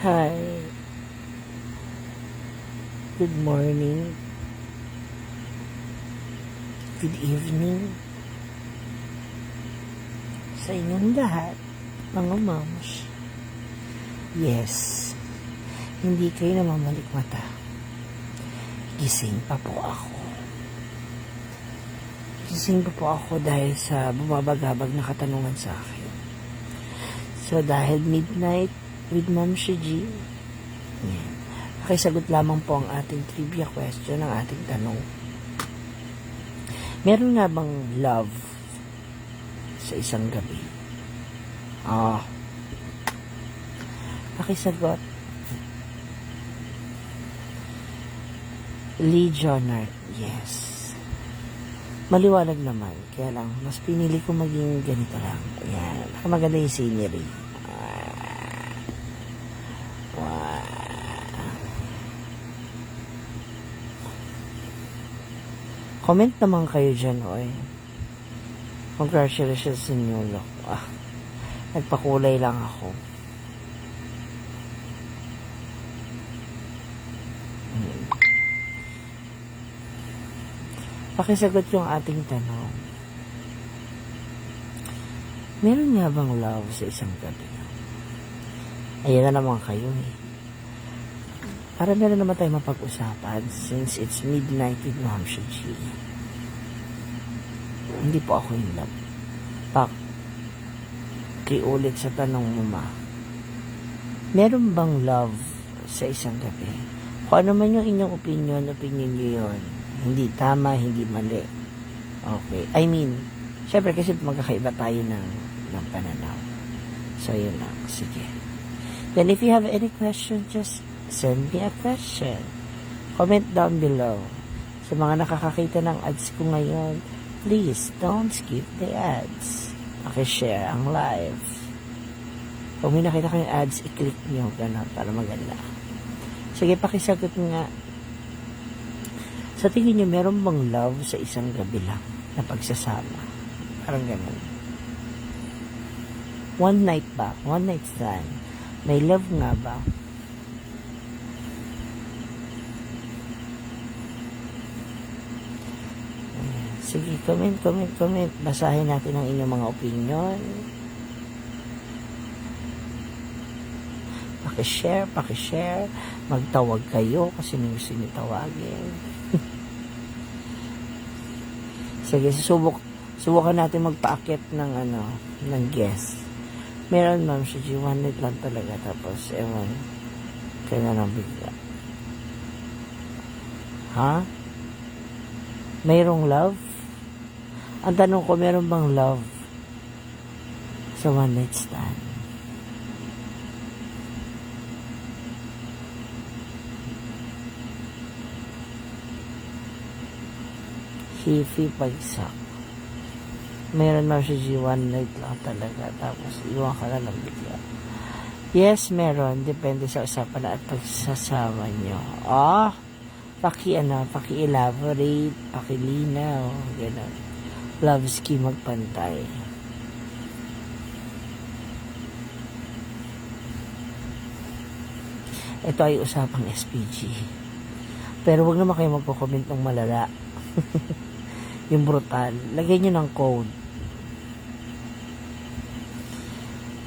Hi. Good morning. Good evening. Sa inyong lahat, mga moms. Yes, hindi kayo namamalik mata. Gising pa po ako. Gising pa po ako dahil sa bumabagabag na katanungan sa akin. So, dahil midnight with Ma'am Shiji, yan. Pakisagot lamang po ang ating trivia question, ang ating tanong. Meron nga bang love sa isang gabi? Ah. Pakisagot. Lee Jonard, yes. Maliwanag naman, kaya lang, mas pinili ko maging ganito lang. Yan, maganda yung scenery. Comment naman kayo dyan, oy. Congratulations sa new look. Ah, nagpakulay lang ako. Hmm. Pakisagot yung ating tanong. Meron nga bang love sa isang gabi? Ayan na naman kayo eh. Para meron naman tayo mapag-usapan since it's midnight with Ma'am Shiji. Hindi po ako in love. Pak, kiulit sa tanong mo ma. Meron bang love sa isang gabi? Kung ano man yung inyong opinion, opinion nyo yun. Hindi tama, hindi mali. Okay. I mean, syempre kasi magkakaiba tayo ng, ng pananaw. So, yun lang. Sige. Then if you have any question, just send me a question. Comment down below. Sa mga nakakakita ng ads ko ngayon, please don't skip the ads. Pakishare ang live. Kung may nakita kayong ads, i-click nyo gano'n para maganda. Sige, pakisagot nga. Sa tingin nyo, meron bang love sa isang gabi lang na pagsasama? Parang gano'n. One night ba? One night stand. May love nga ba? Sige, comment, comment, comment. Basahin natin ang inyong mga opinion. Pakishare, pakishare. Magtawag kayo kasi may gusto tawagin. Sige, susubok, subukan natin magpaakit ng ano, ng guest. Meron ma'am si G, one night lang talaga. Tapos, ewan, kaya na lang bigla. Ha? Mayroong love? Ang tanong ko, meron bang love sa one night stand? Hifi pagsak. Meron na si G one night lang talaga. Tapos, iwan ka na lang bigla. Yes, meron. Depende sa usapan at pagsasama nyo. Ah, ano, paki elaborate, paki linaw, gano'n. Love ski magpantay. Ito ay usapang SPG. Pero wag naman kayo magko-comment ng malala. yung brutal. Lagay nyo ng code.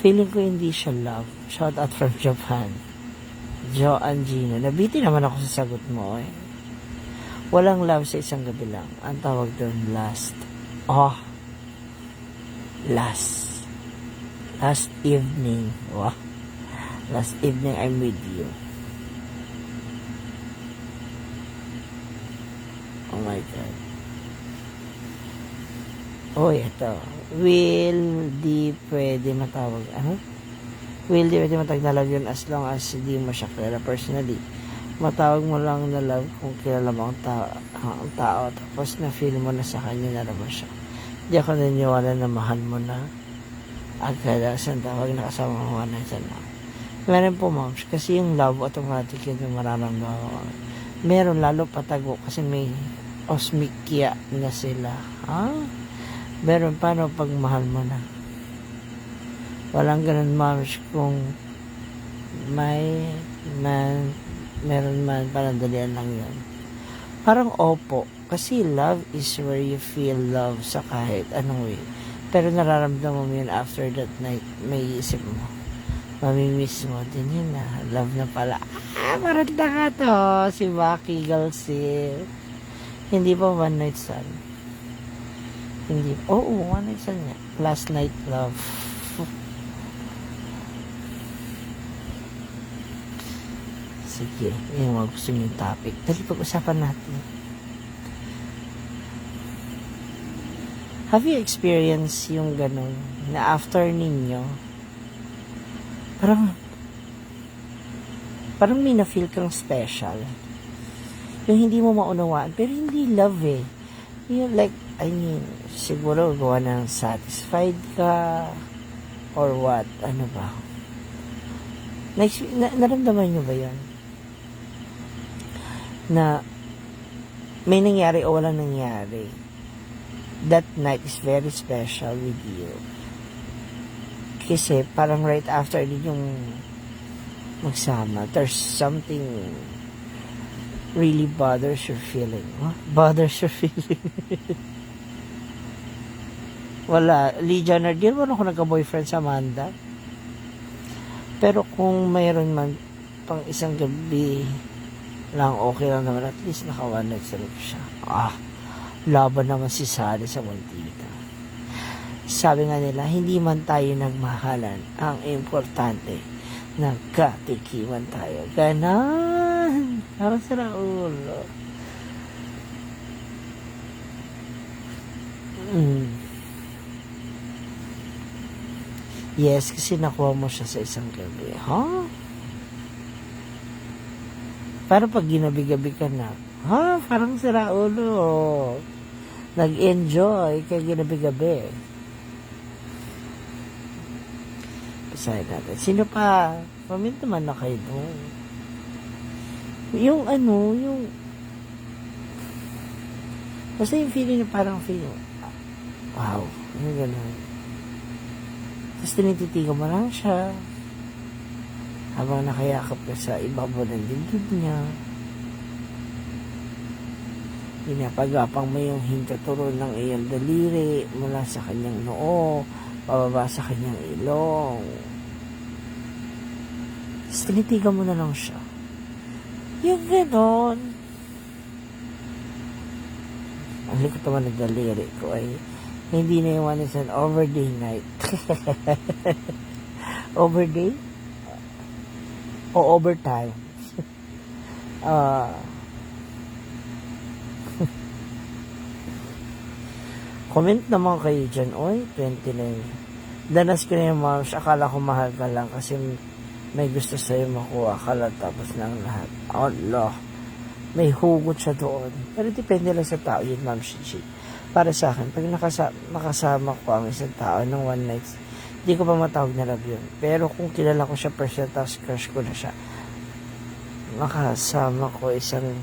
Feeling ko hindi siya love. Shout out from Japan. Jo Angina. Nabiti naman ako sa sagot mo eh. Walang love sa isang gabi lang. Ang tawag doon, last. Oh. Last. Last evening. Wow. Last evening, I'm with you. Oh my God. Oh, ito. Will di pwede matawag. Ano? Will di pwede matawag na love yun as long as di mo siya kilala personally. Matawag mo lang na love kung kilala mo ang, ta- ang tao tapos na feel mo na sa kanya na naman siya. Hindi ako naniniwala na mahal mo na agad sa tawag na kasama mo na sa na. Meron po moms, kasi yung love automatic yun yung mararamdaman. Meron lalo patago kasi may osmikya na sila. Ha? Meron paano pag mahal mo na? Walang ganun moms kung may man, meron man, parang dalian lang yun. Parang opo. Kasi love is where you feel love sa kahit anong way. Pero nararamdaman mo yun after that night, may isip mo. Mamimiss mo din yun na. Love na pala. Ah, parang nga to. Si Maki Galsil. Hindi pa one night stand. Hindi. Oo, one night stand niya. Last night love. Sige, yung mga gusto niyong topic. Dali pag-usapan natin. Have you experienced yung ganun na after ninyo, parang, parang may na-feel kang special. Yung hindi mo maunawaan, pero hindi love eh. Yung like, I mean, siguro gawa ng satisfied ka, or what, ano ba? Na, na, naramdaman nyo ba yan? Na may nangyari o walang nangyari. That night is very special with you. Kasi parang right after din yung magsama, there's something really bothers your feeling. Huh? Bothers your feeling. Wala. Lee Jenner, di naman ako nagka-boyfriend sa Amanda. Pero kung mayroon man pang isang gabi lang, okay lang naman. At least naka one night stand siya. Ah, laban naman si Sally sa Montita. Sabi nga nila, hindi man tayo nagmahalan. Ang importante, nagkatikiman tayo. Ganon. Parang sira ulo. Mm. Yes, kasi nakuha mo siya sa isang gabi. Ha? Parang pag ginabi-gabi ka na, ha? Parang sira ulo. Nag-enjoy kaya ginabi-gabi. Basahin natin. Sino pa? Comment naman na kayo doon. Yung ano, yung basta yung feeling na parang feeling, wow, ano gano'n. Tapos tinititigan mo lang siya. Habang nakayakap ka sa ibabaw ng dibdib niya. Pinapagapang mo yung hintaturo ng iyong daliri mula sa kanyang noo, pababa sa kanyang ilong. Tapos mo na lang siya. Yung ganon. Ang likot naman ng daliri ko ay hindi na yung one is an overday night. overday? O overtime? Ah. Comment naman kayo dyan. Oy, 29. Danas ko na yung moms. Akala ko mahal ka lang kasi may gusto sa'yo makuha ka lang tapos ng lahat. Allah. May hugot siya doon. Pero depende lang sa tao yun, Ma'am Shichi para sa akin, pag nakasa nakasama ko ang isang tao ng one night, hindi ko pa matawag na love yun. Pero kung kilala ko siya personal, tapos crush ko na siya, makasama ko isang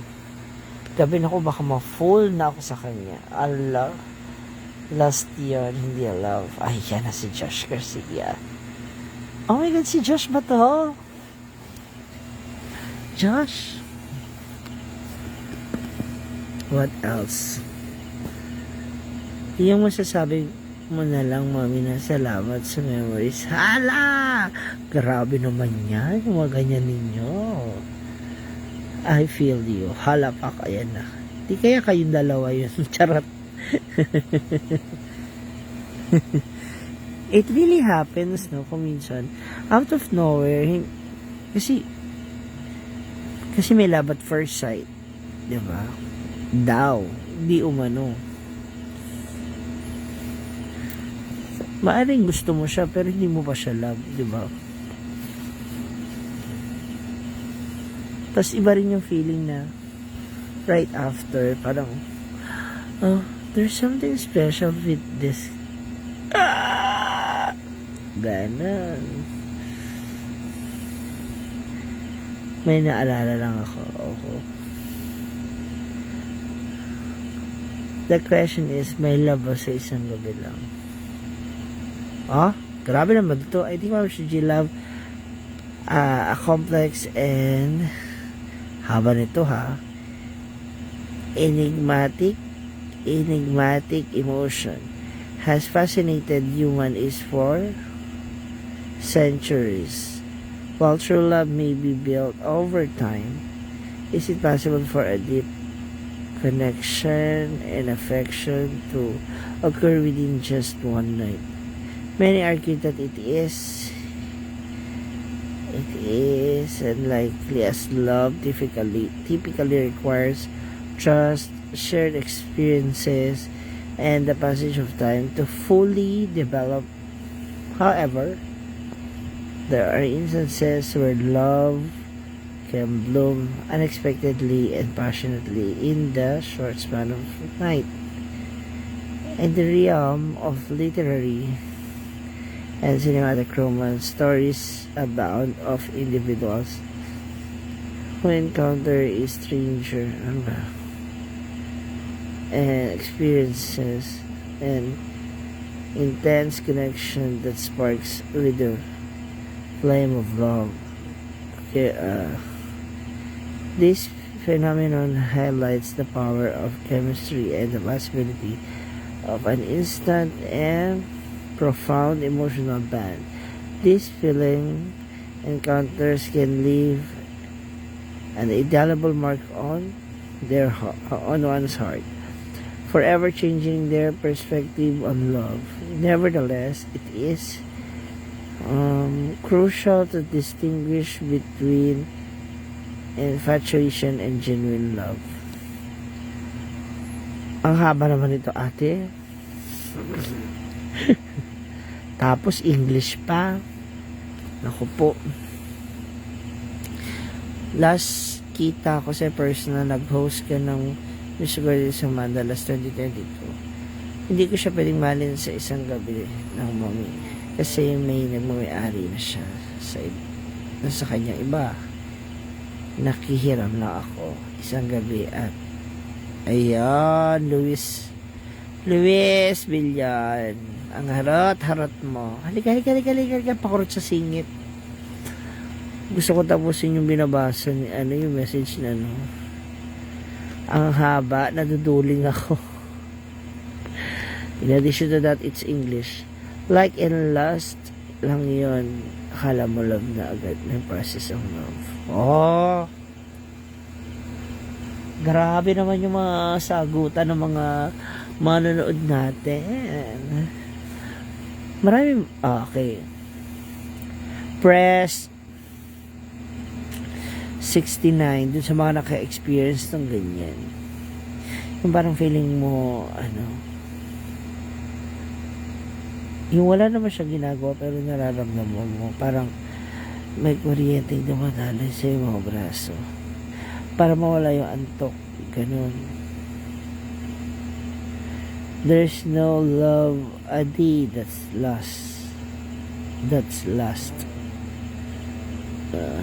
gabi na ko, baka ma-full na ako sa kanya. Allah, last year, hindi love. Ay, yan na si Josh Garcia. Oh my God, si Josh ba to? Josh? What else? Yung masasabi mo na lang, mami, na salamat sa memories. Hala! Grabe naman yan, mga ganyan ninyo. I feel you. Hala pa kaya na. Di kaya kayong dalawa yun. Charot. It really happens, no, kung minsan. Out of nowhere, kasi, kasi may love at first sight. Di ba? Daw. Di umano. Maaring gusto mo siya pero hindi mo pa siya love, di ba? Tapos iba rin yung feeling na right after, parang, oh, there's something special with this. Ah! Ganon. May naalala lang ako. ako. The question is, may love ba sa isang gabi lang? Ah, grabe naman ito. I think Ma'am G Love, ah, a complex and haba nito ha enigmatic enigmatic emotion has fascinated humans for centuries. While true love may be built over time, is it possible for a deep connection and affection to occur within just one night? Many argue that it is it is unlikely as love typically typically requires trust, shared experiences, and the passage of time to fully develop. However, there are instances where love can bloom unexpectedly and passionately in the short span of night. In the realm of literary and cinematic romance, stories abound of individuals who encounter a stranger and experiences and intense connection that sparks with the flame of love. Okay, uh, this phenomenon highlights the power of chemistry and the possibility of an instant and profound emotional bond. This feeling encounters can leave an indelible mark on their on one's heart, forever changing their perspective on love. Nevertheless, it is um, crucial to distinguish between infatuation and genuine love. Ang haba naman ito, ate. Tapos English pa. Naku po. Last kita ko sa personal nag-host ka ng Miss Girl sa Amanda last 2022. Hindi ko siya pwedeng malin sa isang gabi ng mommy. Kasi may nagmamayari na siya sa, sa kanya iba. Nakihiram na ako isang gabi at ayan, Luis Luis Villan ang harot-harot mo. Halika, halika, halika, halika, halika, pakurot sa singit. Gusto ko tapusin yung binabasa ni ano yung message na ano. Ang haba, naduduling ako. In addition to that, it's English. Like in lust lang yon akala mo love na agad ng process of love. Oh! Grabe naman yung mga sagutan ng mga manonood natin. Marami, ah, okay. Press 69 dun sa mga naka-experience ng ganyan. Yung parang feeling mo, ano, yung wala naman siya ginagawa pero nararamdaman mo parang may kuryenteng dumadaloy sa mga braso para mawala yung antok ganun there's no love a day that's lost that's lost uh,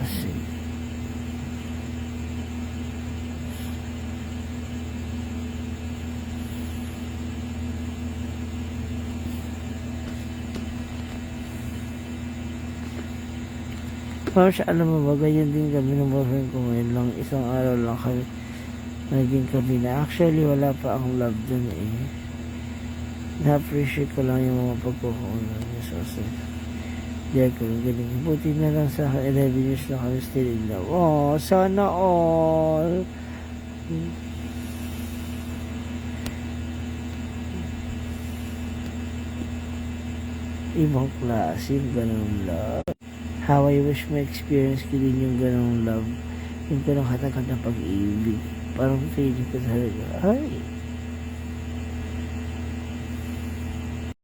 let's see Siya, alam mo ba, ganyan din kami ng boyfriend ko ngayon lang. Isang araw lang kami naging kami na. Actually, wala pa ang love dun eh. Na-appreciate ko lang yung mga pagkukunan niya sa akin. Diyan ko galing. Buti na lang sa akin, 11 years na kami still in love. Oh, sana all. Ibang klase ganun love. How I wish may experience ko din yung ganong love. Yung ganong katagal na pag-ibig. Parang feeling ko talaga, ay,